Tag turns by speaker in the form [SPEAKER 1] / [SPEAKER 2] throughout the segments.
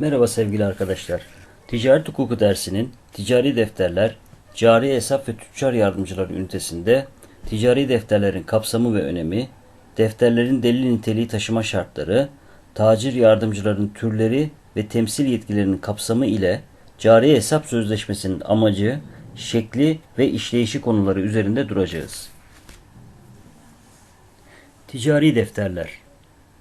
[SPEAKER 1] Merhaba sevgili arkadaşlar. Ticaret hukuku dersinin ticari defterler, cari hesap ve tüccar yardımcıları ünitesinde ticari defterlerin kapsamı ve önemi, defterlerin delil niteliği taşıma şartları, tacir yardımcıların türleri ve temsil yetkilerinin kapsamı ile cari hesap sözleşmesinin amacı, şekli ve işleyişi konuları üzerinde duracağız. Ticari defterler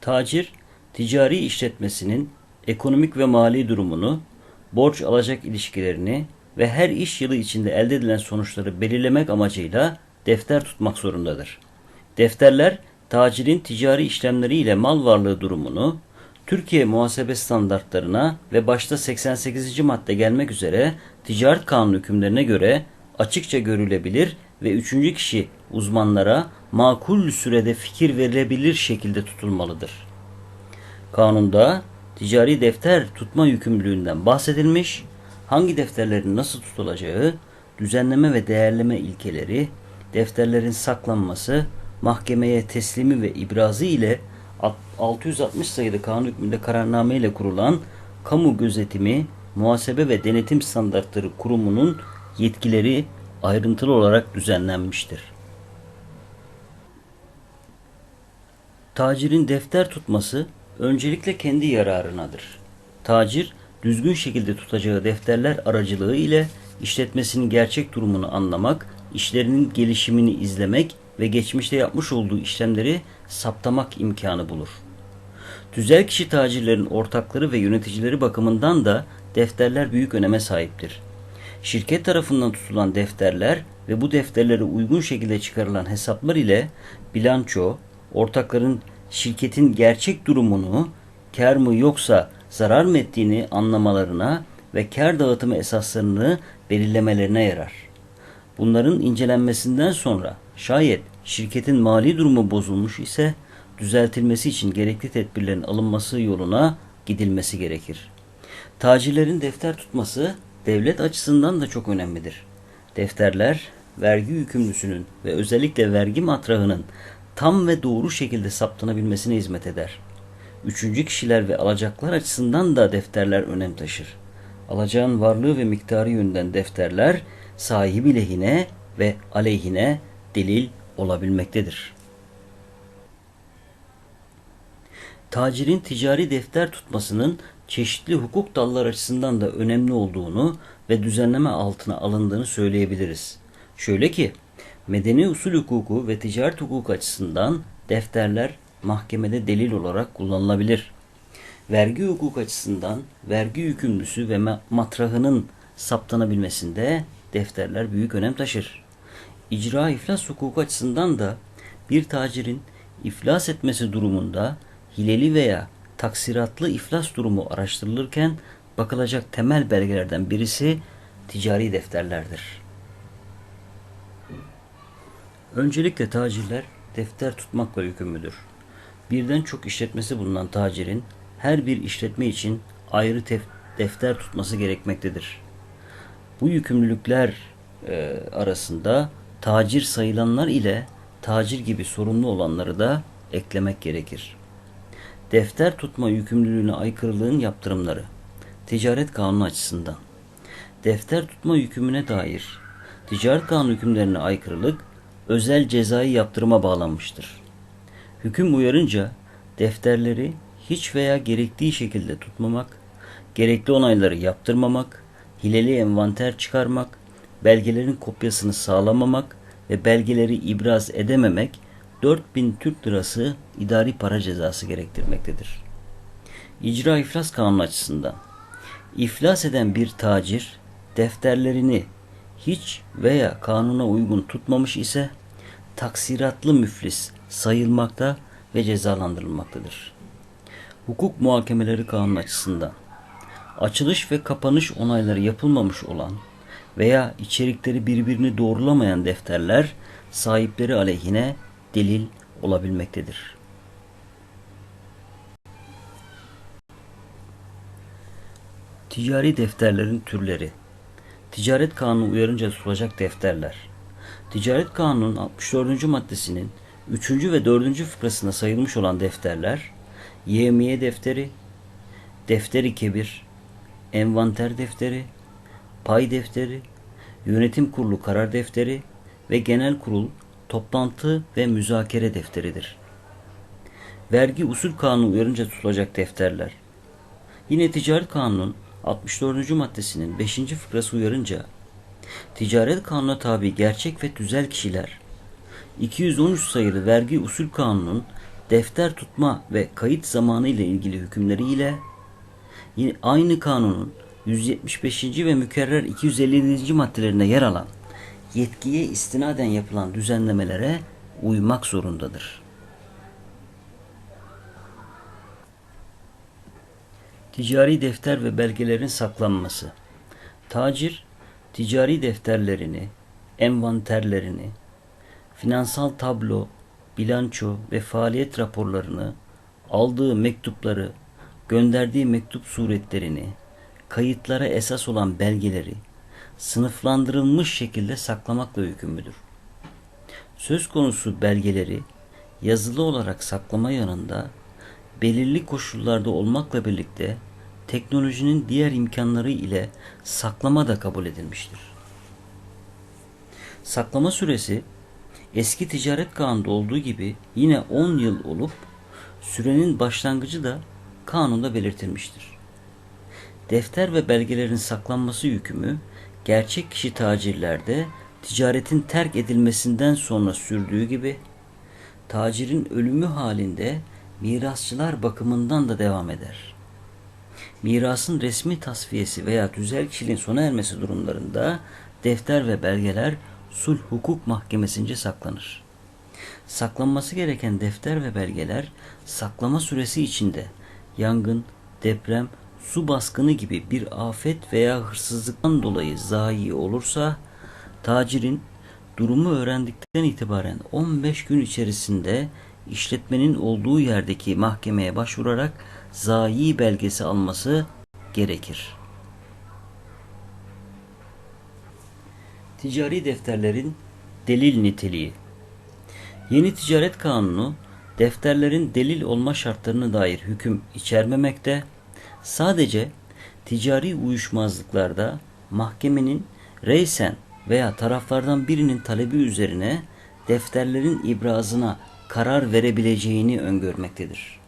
[SPEAKER 1] Tacir, ticari işletmesinin ekonomik ve mali durumunu, borç alacak ilişkilerini ve her iş yılı içinde elde edilen sonuçları belirlemek amacıyla defter tutmak zorundadır. Defterler, tacirin ticari işlemleriyle mal varlığı durumunu, Türkiye muhasebe standartlarına ve başta 88. madde gelmek üzere ticaret kanunu hükümlerine göre açıkça görülebilir ve üçüncü kişi uzmanlara makul sürede fikir verilebilir şekilde tutulmalıdır. Kanunda ticari defter tutma yükümlülüğünden bahsedilmiş, hangi defterlerin nasıl tutulacağı, düzenleme ve değerleme ilkeleri, defterlerin saklanması, mahkemeye teslimi ve ibrazı ile 660 sayılı kanun hükmünde kararname ile kurulan kamu gözetimi, muhasebe ve denetim standartları kurumunun yetkileri ayrıntılı olarak düzenlenmiştir. Tacirin defter tutması öncelikle kendi yararınadır. Tacir, düzgün şekilde tutacağı defterler aracılığı ile işletmesinin gerçek durumunu anlamak, işlerinin gelişimini izlemek ve geçmişte yapmış olduğu işlemleri saptamak imkanı bulur. Tüzel kişi tacirlerin ortakları ve yöneticileri bakımından da defterler büyük öneme sahiptir. Şirket tarafından tutulan defterler ve bu defterlere uygun şekilde çıkarılan hesaplar ile bilanço, ortakların şirketin gerçek durumunu, kar mı yoksa zarar mı ettiğini anlamalarına ve kar dağıtımı esaslarını belirlemelerine yarar. Bunların incelenmesinden sonra şayet şirketin mali durumu bozulmuş ise düzeltilmesi için gerekli tedbirlerin alınması yoluna gidilmesi gerekir. Tacirlerin defter tutması devlet açısından da çok önemlidir. Defterler vergi yükümlüsünün ve özellikle vergi matrahının tam ve doğru şekilde saptanabilmesine hizmet eder. Üçüncü kişiler ve alacaklar açısından da defterler önem taşır. Alacağın varlığı ve miktarı yönünden defterler sahibi lehine ve aleyhine delil olabilmektedir. Tacirin ticari defter tutmasının çeşitli hukuk dalları açısından da önemli olduğunu ve düzenleme altına alındığını söyleyebiliriz. Şöyle ki, medeni usul hukuku ve ticaret hukuku açısından defterler mahkemede delil olarak kullanılabilir. Vergi hukuk açısından vergi yükümlüsü ve matrahının saptanabilmesinde defterler büyük önem taşır. İcra iflas hukuku açısından da bir tacirin iflas etmesi durumunda hileli veya taksiratlı iflas durumu araştırılırken bakılacak temel belgelerden birisi ticari defterlerdir. Öncelikle tacirler defter tutmakla yükümlüdür. Birden çok işletmesi bulunan tacirin her bir işletme için ayrı defter tutması gerekmektedir. Bu yükümlülükler e, arasında tacir sayılanlar ile tacir gibi sorumlu olanları da eklemek gerekir. Defter tutma yükümlülüğüne aykırılığın yaptırımları Ticaret kanunu açısından Defter tutma yükümüne dair ticaret kanunu hükümlerine aykırılık özel cezai yaptırıma bağlanmıştır. Hüküm uyarınca defterleri hiç veya gerektiği şekilde tutmamak, gerekli onayları yaptırmamak, hileli envanter çıkarmak, belgelerin kopyasını sağlamamak ve belgeleri ibraz edememek 4000 Türk lirası idari para cezası gerektirmektedir. İcra iflas kanunu açısından iflas eden bir tacir defterlerini hiç veya kanuna uygun tutmamış ise taksiratlı müflis sayılmakta ve cezalandırılmaktadır. Hukuk muhakemeleri kanunu açısından açılış ve kapanış onayları yapılmamış olan veya içerikleri birbirini doğrulamayan defterler sahipleri aleyhine delil olabilmektedir. Ticari defterlerin türleri Ticaret Kanunu uyarınca tutulacak defterler Ticaret Kanunu'nun 64. maddesinin 3. ve 4. fıkrasında sayılmış olan defterler YMY defteri, defteri kebir, envanter defteri, pay defteri, yönetim kurulu karar defteri ve genel kurul toplantı ve müzakere defteridir. Vergi usul kanunu uyarınca tutulacak defterler. Yine ticaret kanunun 64. maddesinin 5. fıkrası uyarınca ticaret kanuna tabi gerçek ve tüzel kişiler 213 sayılı vergi usul kanunun defter tutma ve kayıt zamanı ile ilgili hükümleriyle yine aynı kanunun 175. ve mükerrer 257. maddelerinde yer alan yetkiye istinaden yapılan düzenlemelere uymak zorundadır. Ticari defter ve belgelerin saklanması. Tacir, ticari defterlerini, envanterlerini, finansal tablo, bilanço ve faaliyet raporlarını, aldığı mektupları, gönderdiği mektup suretlerini, kayıtlara esas olan belgeleri sınıflandırılmış şekilde saklamakla yükümlüdür. Söz konusu belgeleri yazılı olarak saklama yanında belirli koşullarda olmakla birlikte teknolojinin diğer imkanları ile saklama da kabul edilmiştir. Saklama süresi eski ticaret kanunda olduğu gibi yine 10 yıl olup sürenin başlangıcı da kanunda belirtilmiştir. Defter ve belgelerin saklanması yükümü gerçek kişi tacirlerde ticaretin terk edilmesinden sonra sürdüğü gibi tacirin ölümü halinde mirasçılar bakımından da devam eder. Mirasın resmi tasfiyesi veya tüzel kişiliğin sona ermesi durumlarında defter ve belgeler sulh hukuk mahkemesince saklanır. Saklanması gereken defter ve belgeler saklama süresi içinde yangın, deprem, su baskını gibi bir afet veya hırsızlıktan dolayı zayi olursa tacirin durumu öğrendikten itibaren 15 gün içerisinde işletmenin olduğu yerdeki mahkemeye başvurarak zayi belgesi alması gerekir. Ticari defterlerin delil niteliği Yeni ticaret kanunu defterlerin delil olma şartlarına dair hüküm içermemekte, sadece ticari uyuşmazlıklarda mahkemenin reysen veya taraflardan birinin talebi üzerine defterlerin ibrazına karar verebileceğini öngörmektedir.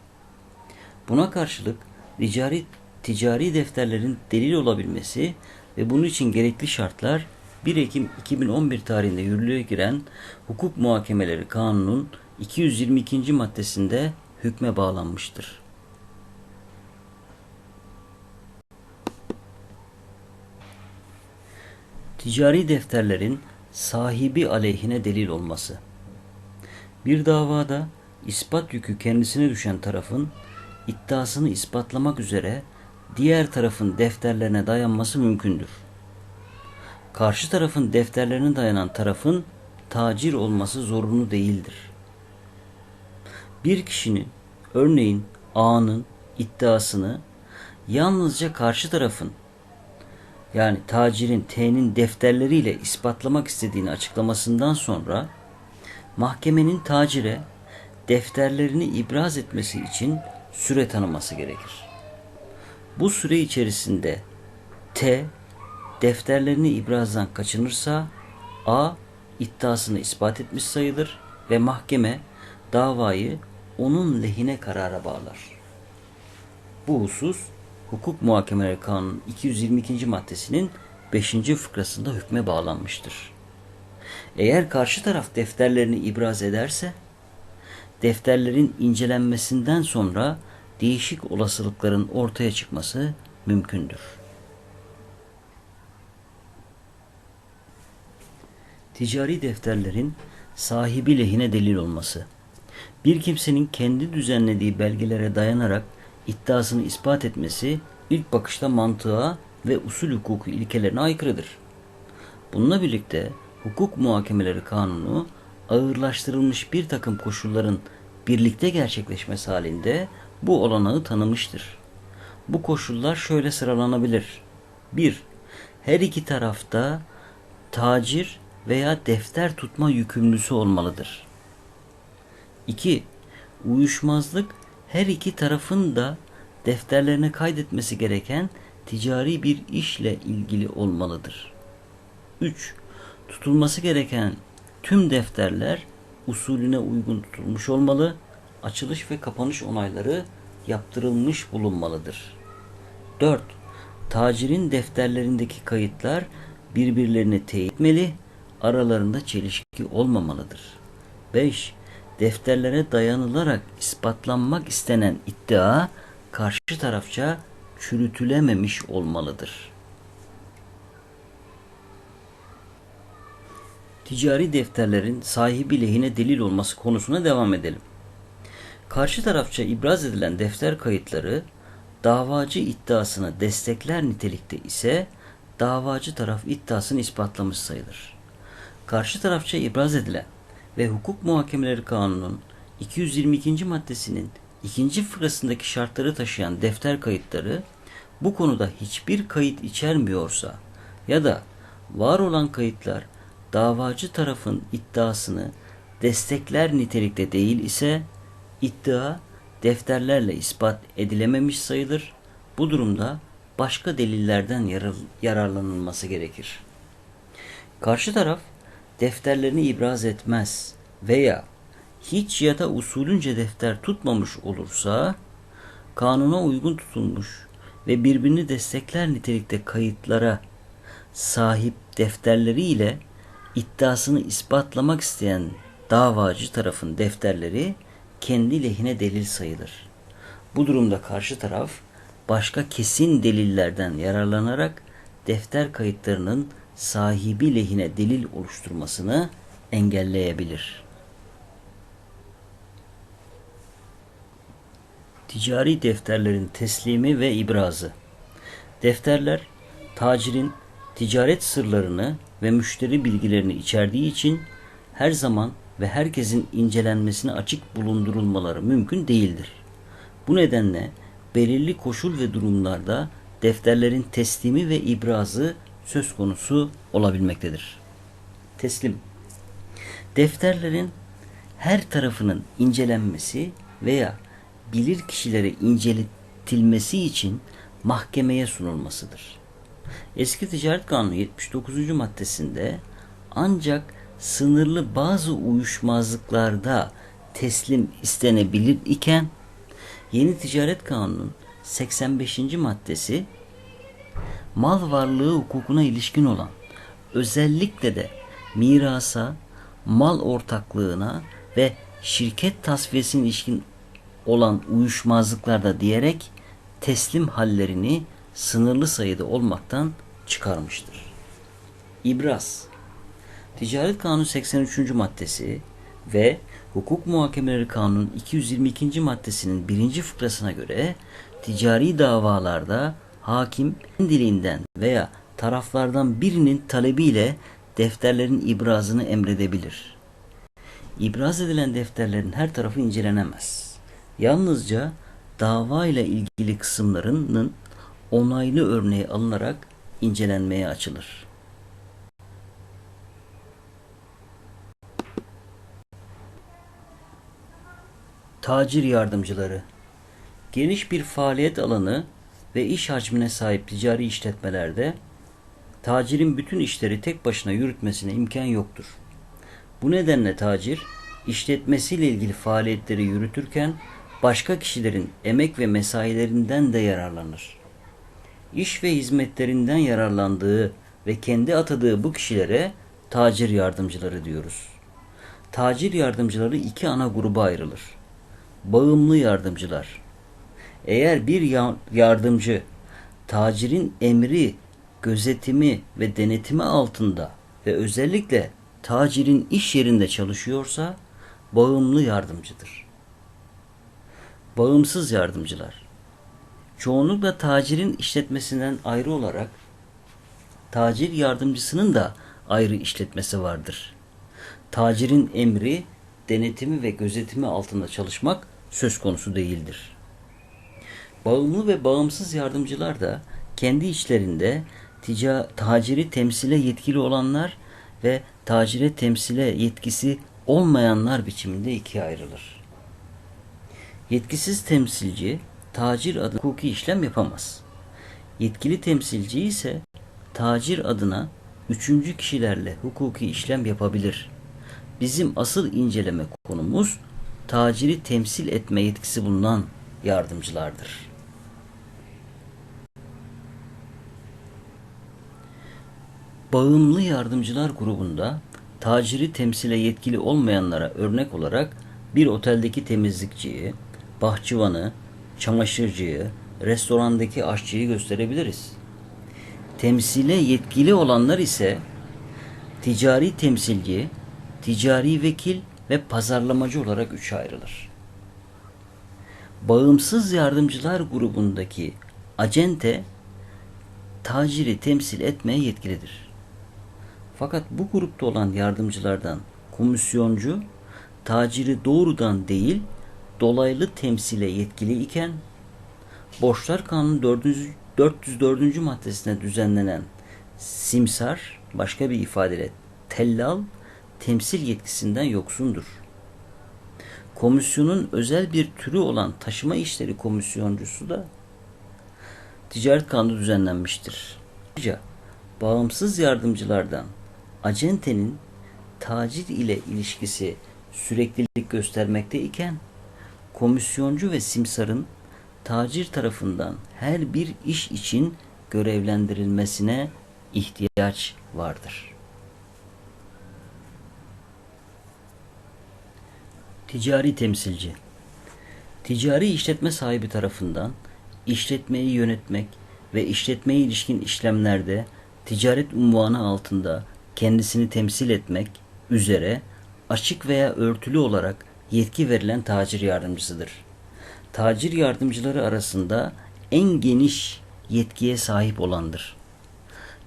[SPEAKER 1] Buna karşılık ticari, ticari defterlerin delil olabilmesi ve bunun için gerekli şartlar 1 Ekim 2011 tarihinde yürürlüğe giren Hukuk Muhakemeleri Kanunu'nun 222. maddesinde hükme bağlanmıştır. Ticari defterlerin sahibi aleyhine delil olması. Bir davada ispat yükü kendisine düşen tarafın iddiasını ispatlamak üzere diğer tarafın defterlerine dayanması mümkündür. Karşı tarafın defterlerine dayanan tarafın tacir olması zorunlu değildir. Bir kişinin örneğin A'nın iddiasını yalnızca karşı tarafın yani tacirin T'nin defterleriyle ispatlamak istediğini açıklamasından sonra mahkemenin tacire defterlerini ibraz etmesi için süre tanıması gerekir. Bu süre içerisinde T defterlerini ibrazdan kaçınırsa A iddiasını ispat etmiş sayılır ve mahkeme davayı onun lehine karara bağlar. Bu husus Hukuk Muhakemeleri Kanunu 222. maddesinin 5. fıkrasında hükme bağlanmıştır. Eğer karşı taraf defterlerini ibraz ederse, defterlerin incelenmesinden sonra değişik olasılıkların ortaya çıkması mümkündür. Ticari defterlerin sahibi lehine delil olması. Bir kimsenin kendi düzenlediği belgelere dayanarak iddiasını ispat etmesi ilk bakışta mantığa ve usul hukuku ilkelerine aykırıdır. Bununla birlikte hukuk muhakemeleri kanunu ağırlaştırılmış bir takım koşulların birlikte gerçekleşmesi halinde bu olanağı tanımıştır. Bu koşullar şöyle sıralanabilir. 1. Her iki tarafta tacir veya defter tutma yükümlüsü olmalıdır. 2. Uyuşmazlık her iki tarafın da defterlerine kaydetmesi gereken ticari bir işle ilgili olmalıdır. 3. Tutulması gereken tüm defterler usulüne uygun tutulmuş olmalı, açılış ve kapanış onayları yaptırılmış bulunmalıdır. 4. Tacirin defterlerindeki kayıtlar birbirlerine teyit etmeli, aralarında çelişki olmamalıdır. 5. Defterlere dayanılarak ispatlanmak istenen iddia karşı tarafça çürütülememiş olmalıdır. Ticari defterlerin sahibi lehine delil olması konusuna devam edelim. Karşı tarafça ibraz edilen defter kayıtları davacı iddiasını destekler nitelikte ise davacı taraf iddiasını ispatlamış sayılır. Karşı tarafça ibraz edilen ve hukuk muhakemeleri kanunun 222. maddesinin ikinci fıkrasındaki şartları taşıyan defter kayıtları bu konuda hiçbir kayıt içermiyorsa ya da var olan kayıtlar davacı tarafın iddiasını destekler nitelikte değil ise iddia defterlerle ispat edilememiş sayılır. Bu durumda başka delillerden yarar, yararlanılması gerekir. Karşı taraf defterlerini ibraz etmez veya hiç ya da usulünce defter tutmamış olursa kanuna uygun tutulmuş ve birbirini destekler nitelikte kayıtlara sahip defterleriyle iddiasını ispatlamak isteyen davacı tarafın defterleri kendi lehine delil sayılır. Bu durumda karşı taraf başka kesin delillerden yararlanarak defter kayıtlarının sahibi lehine delil oluşturmasını engelleyebilir. Ticari defterlerin teslimi ve ibrazı. Defterler tacirin ticaret sırlarını ve müşteri bilgilerini içerdiği için her zaman ve herkesin incelenmesine açık bulundurulmaları mümkün değildir. Bu nedenle belirli koşul ve durumlarda defterlerin teslimi ve ibrazı söz konusu olabilmektedir. Teslim Defterlerin her tarafının incelenmesi veya bilir kişilere inceletilmesi için mahkemeye sunulmasıdır. Eski Ticaret Kanunu 79. maddesinde ancak sınırlı bazı uyuşmazlıklarda teslim istenebilir iken Yeni Ticaret Kanunu'nun 85. maddesi mal varlığı hukukuna ilişkin olan özellikle de mirasa, mal ortaklığına ve şirket tasfiyesine ilişkin olan uyuşmazlıklarda diyerek teslim hallerini sınırlı sayıda olmaktan çıkarmıştır. İbraz Ticaret Kanunu 83. maddesi ve Hukuk Muhakemeleri Kanunu 222. maddesinin birinci fıkrasına göre ticari davalarda hakim dilinden veya taraflardan birinin talebiyle defterlerin ibrazını emredebilir. İbraz edilen defterlerin her tarafı incelenemez. Yalnızca dava ile ilgili kısımlarının onaylı örneği alınarak incelenmeye açılır. Tacir yardımcıları Geniş bir faaliyet alanı ve iş hacmine sahip ticari işletmelerde tacirin bütün işleri tek başına yürütmesine imkan yoktur. Bu nedenle tacir işletmesiyle ilgili faaliyetleri yürütürken başka kişilerin emek ve mesailerinden de yararlanır. İş ve hizmetlerinden yararlandığı ve kendi atadığı bu kişilere tacir yardımcıları diyoruz. Tacir yardımcıları iki ana gruba ayrılır. Bağımlı yardımcılar. Eğer bir yardımcı tacirin emri, gözetimi ve denetimi altında ve özellikle tacirin iş yerinde çalışıyorsa bağımlı yardımcıdır. Bağımsız yardımcılar. Çoğunlukla tacirin işletmesinden ayrı olarak tacir yardımcısının da ayrı işletmesi vardır. Tacirin emri, denetimi ve gözetimi altında çalışmak söz konusu değildir. Bağımlı ve bağımsız yardımcılar da kendi içlerinde tica, taciri temsile yetkili olanlar ve tacire temsile yetkisi olmayanlar biçiminde ikiye ayrılır. Yetkisiz temsilci tacir adı hukuki işlem yapamaz. Yetkili temsilci ise tacir adına üçüncü kişilerle hukuki işlem yapabilir. Bizim asıl inceleme konumuz taciri temsil etme yetkisi bulunan yardımcılardır. Bağımlı yardımcılar grubunda taciri temsile yetkili olmayanlara örnek olarak bir oteldeki temizlikçiyi, bahçıvanı, çamaşırcıyı, restorandaki aşçıyı gösterebiliriz. Temsile yetkili olanlar ise ticari temsilci, ticari vekil ve pazarlamacı olarak üçe ayrılır. Bağımsız yardımcılar grubundaki acente taciri temsil etmeye yetkilidir. Fakat bu grupta olan yardımcılardan komisyoncu taciri doğrudan değil dolaylı temsile yetkili iken Borçlar Kanunu 404. maddesine düzenlenen simsar başka bir ifadeyle tellal temsil yetkisinden yoksundur. Komisyonun özel bir türü olan taşıma işleri komisyoncusu da ticaret kanunu düzenlenmiştir. Ayrıca bağımsız yardımcılardan acentenin tacir ile ilişkisi süreklilik göstermekte iken komisyoncu ve simsarın tacir tarafından her bir iş için görevlendirilmesine ihtiyaç vardır. Ticari temsilci Ticari işletme sahibi tarafından işletmeyi yönetmek ve işletmeye ilişkin işlemlerde ticaret unvanı altında kendisini temsil etmek üzere açık veya örtülü olarak yetki verilen tacir yardımcısıdır. Tacir yardımcıları arasında en geniş yetkiye sahip olandır.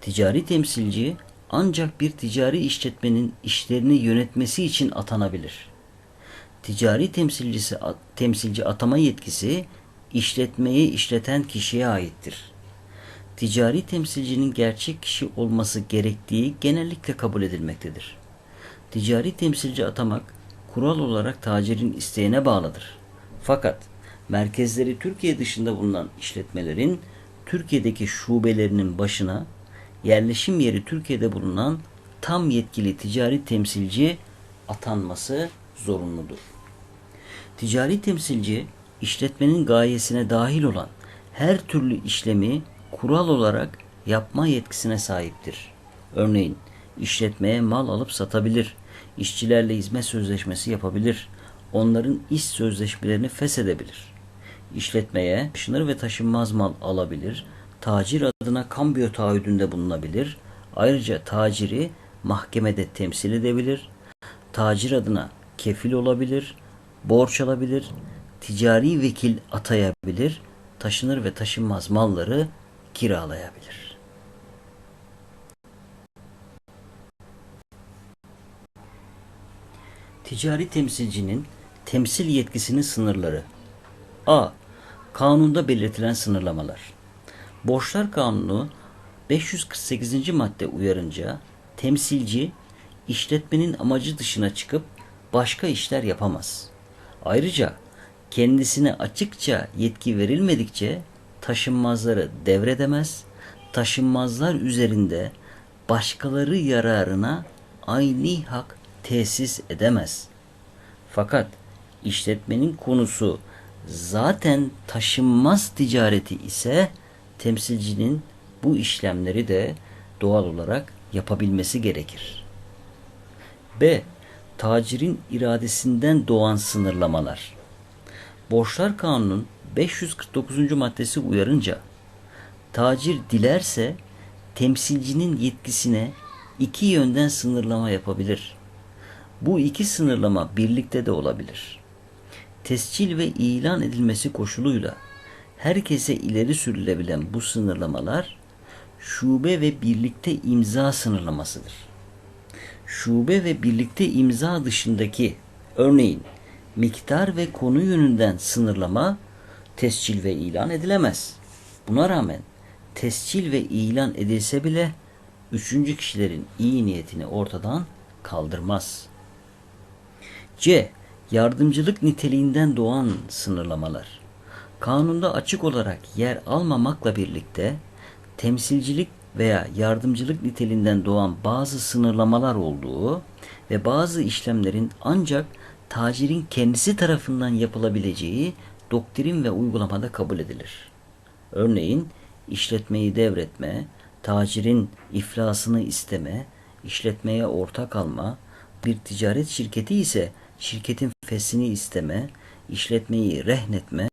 [SPEAKER 1] Ticari temsilci ancak bir ticari işletmenin işlerini yönetmesi için atanabilir. Ticari temsilcisi temsilci atama yetkisi işletmeyi işleten kişiye aittir. Ticari temsilcinin gerçek kişi olması gerektiği genellikle kabul edilmektedir. Ticari temsilci atamak kural olarak tacirin isteğine bağlıdır. Fakat merkezleri Türkiye dışında bulunan işletmelerin Türkiye'deki şubelerinin başına yerleşim yeri Türkiye'de bulunan tam yetkili ticari temsilci atanması zorunludur. Ticari temsilci işletmenin gayesine dahil olan her türlü işlemi kural olarak yapma yetkisine sahiptir. Örneğin işletmeye mal alıp satabilir, işçilerle hizmet sözleşmesi yapabilir, onların iş sözleşmelerini feshedebilir. İşletmeye taşınır ve taşınmaz mal alabilir, tacir adına kambiyo taahhüdünde bulunabilir, ayrıca taciri mahkemede temsil edebilir, tacir adına kefil olabilir, borç alabilir, ticari vekil atayabilir, taşınır ve taşınmaz malları kiralayabilir. Ticari temsilcinin temsil yetkisinin sınırları A. Kanunda belirtilen sınırlamalar Borçlar Kanunu 548. madde uyarınca temsilci işletmenin amacı dışına çıkıp başka işler yapamaz. Ayrıca kendisine açıkça yetki verilmedikçe taşınmazları devredemez, taşınmazlar üzerinde başkaları yararına aynı hak tesis edemez. Fakat işletmenin konusu zaten taşınmaz ticareti ise temsilcinin bu işlemleri de doğal olarak yapabilmesi gerekir. B. Tacirin iradesinden doğan sınırlamalar. Borçlar Kanunu'nun 549. maddesi uyarınca tacir dilerse temsilcinin yetkisine iki yönden sınırlama yapabilir. Bu iki sınırlama birlikte de olabilir. Tescil ve ilan edilmesi koşuluyla herkese ileri sürülebilen bu sınırlamalar şube ve birlikte imza sınırlamasıdır. Şube ve birlikte imza dışındaki örneğin miktar ve konu yönünden sınırlama tescil ve ilan edilemez. Buna rağmen tescil ve ilan edilse bile üçüncü kişilerin iyi niyetini ortadan kaldırmaz. C. Yardımcılık niteliğinden doğan sınırlamalar. Kanunda açık olarak yer almamakla birlikte temsilcilik veya yardımcılık niteliğinden doğan bazı sınırlamalar olduğu ve bazı işlemlerin ancak tacirin kendisi tarafından yapılabileceği doktrin ve uygulamada kabul edilir. Örneğin işletmeyi devretme, tacirin iflasını isteme, işletmeye ortak alma, bir ticaret şirketi ise şirketin fesini isteme, işletmeyi rehnetme,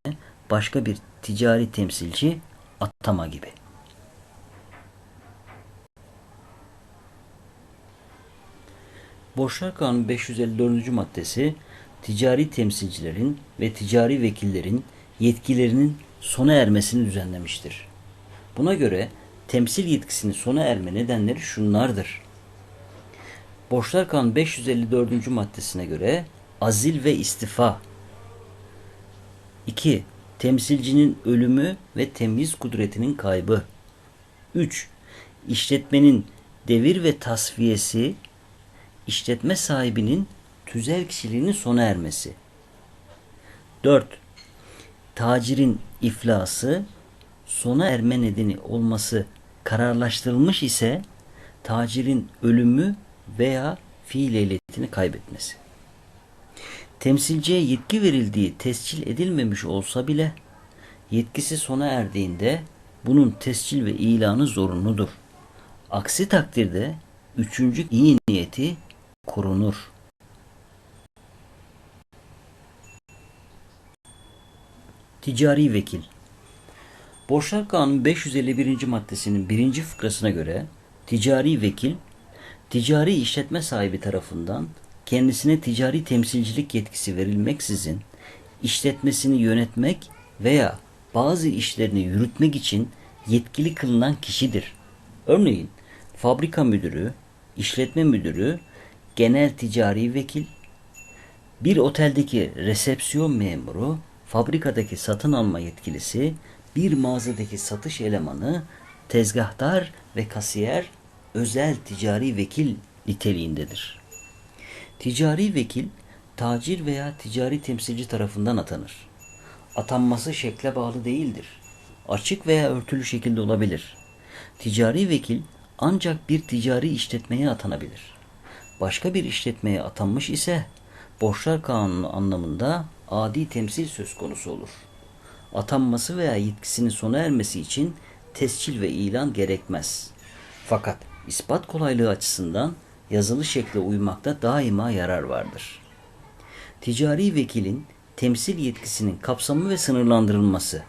[SPEAKER 1] başka bir ticari temsilci atama gibi. Borçlar Kanunu 554. maddesi ticari temsilcilerin ve ticari vekillerin yetkilerinin sona ermesini düzenlemiştir. Buna göre temsil yetkisinin sona erme nedenleri şunlardır. Borçlar Kanunu 554. maddesine göre azil ve istifa 2. Temsilcinin ölümü ve temyiz kudretinin kaybı 3. İşletmenin devir ve tasfiyesi işletme sahibinin tüzel kişiliğinin sona ermesi. 4. Tacirin iflası sona erme nedeni olması kararlaştırılmış ise tacirin ölümü veya fiil ehliyetini kaybetmesi. Temsilciye yetki verildiği tescil edilmemiş olsa bile yetkisi sona erdiğinde bunun tescil ve ilanı zorunludur. Aksi takdirde üçüncü iyi niyeti korunur. Ticari vekil Borçlar Kanunu 551. maddesinin birinci fıkrasına göre ticari vekil, ticari işletme sahibi tarafından kendisine ticari temsilcilik yetkisi verilmeksizin işletmesini yönetmek veya bazı işlerini yürütmek için yetkili kılınan kişidir. Örneğin fabrika müdürü, işletme müdürü, genel ticari vekil, bir oteldeki resepsiyon memuru, fabrikadaki satın alma yetkilisi, bir mağazadaki satış elemanı, tezgahtar ve kasiyer özel ticari vekil niteliğindedir. Ticari vekil, tacir veya ticari temsilci tarafından atanır. Atanması şekle bağlı değildir. Açık veya örtülü şekilde olabilir. Ticari vekil ancak bir ticari işletmeye atanabilir. Başka bir işletmeye atanmış ise borçlar kanunu anlamında adi temsil söz konusu olur. Atanması veya yetkisinin sona ermesi için tescil ve ilan gerekmez. Fakat ispat kolaylığı açısından yazılı şekle uymakta daima yarar vardır. Ticari vekilin temsil yetkisinin kapsamı ve sınırlandırılması.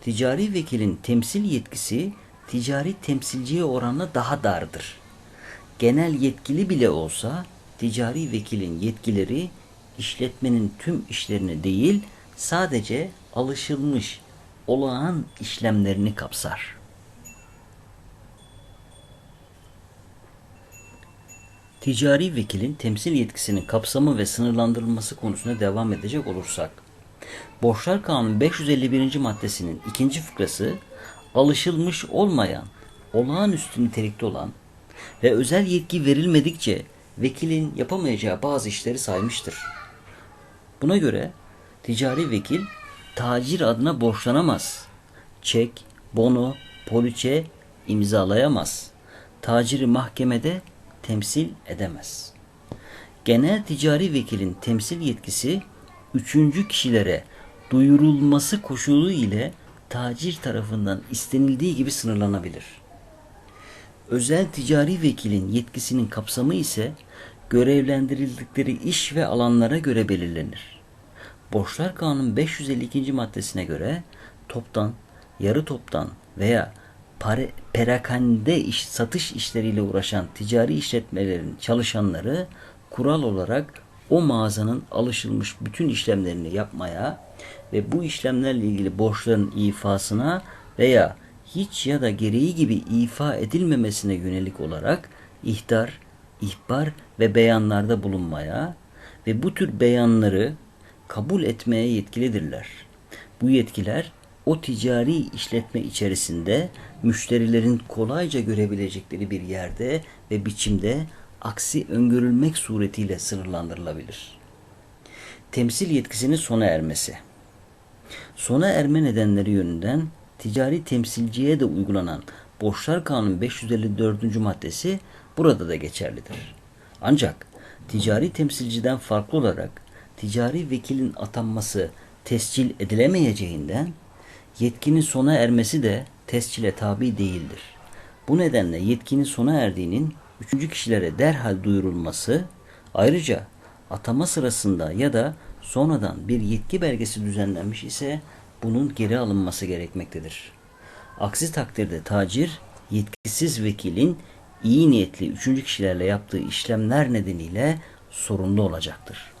[SPEAKER 1] Ticari vekilin temsil yetkisi ticari temsilciye oranla daha dardır. Genel yetkili bile olsa ticari vekilin yetkileri işletmenin tüm işlerini değil sadece alışılmış olağan işlemlerini kapsar. Ticari vekilin temsil yetkisinin kapsamı ve sınırlandırılması konusuna devam edecek olursak, Borçlar Kanunu 551. maddesinin ikinci fıkrası alışılmış olmayan, olağanüstü nitelikte olan ve özel yetki verilmedikçe vekilin yapamayacağı bazı işleri saymıştır. Buna göre ticari vekil tacir adına borçlanamaz. Çek, bono, poliçe imzalayamaz. Taciri mahkemede temsil edemez. Genel ticari vekilin temsil yetkisi üçüncü kişilere duyurulması koşulu ile tacir tarafından istenildiği gibi sınırlanabilir. Özel ticari vekilin yetkisinin kapsamı ise görevlendirildikleri iş ve alanlara göre belirlenir. Borçlar Kanunu 552. maddesine göre toptan, yarı toptan veya pare, perakende iş, satış işleriyle uğraşan ticari işletmelerin çalışanları kural olarak o mağazanın alışılmış bütün işlemlerini yapmaya ve bu işlemlerle ilgili borçların ifasına veya hiç ya da gereği gibi ifa edilmemesine yönelik olarak ihtar, ihbar ve beyanlarda bulunmaya ve bu tür beyanları kabul etmeye yetkilidirler. Bu yetkiler o ticari işletme içerisinde müşterilerin kolayca görebilecekleri bir yerde ve biçimde aksi öngörülmek suretiyle sınırlandırılabilir. Temsil yetkisinin sona ermesi. Sona erme nedenleri yönünden ticari temsilciye de uygulanan Borçlar Kanunu 554. maddesi burada da geçerlidir. Ancak ticari temsilciden farklı olarak ticari vekilin atanması tescil edilemeyeceğinden yetkinin sona ermesi de tescile tabi değildir. Bu nedenle yetkinin sona erdiğinin üçüncü kişilere derhal duyurulması ayrıca atama sırasında ya da sonradan bir yetki belgesi düzenlenmiş ise bunun geri alınması gerekmektedir. Aksi takdirde tacir yetkisiz vekilin iyi niyetli üçüncü kişilerle yaptığı işlemler nedeniyle sorumlu olacaktır.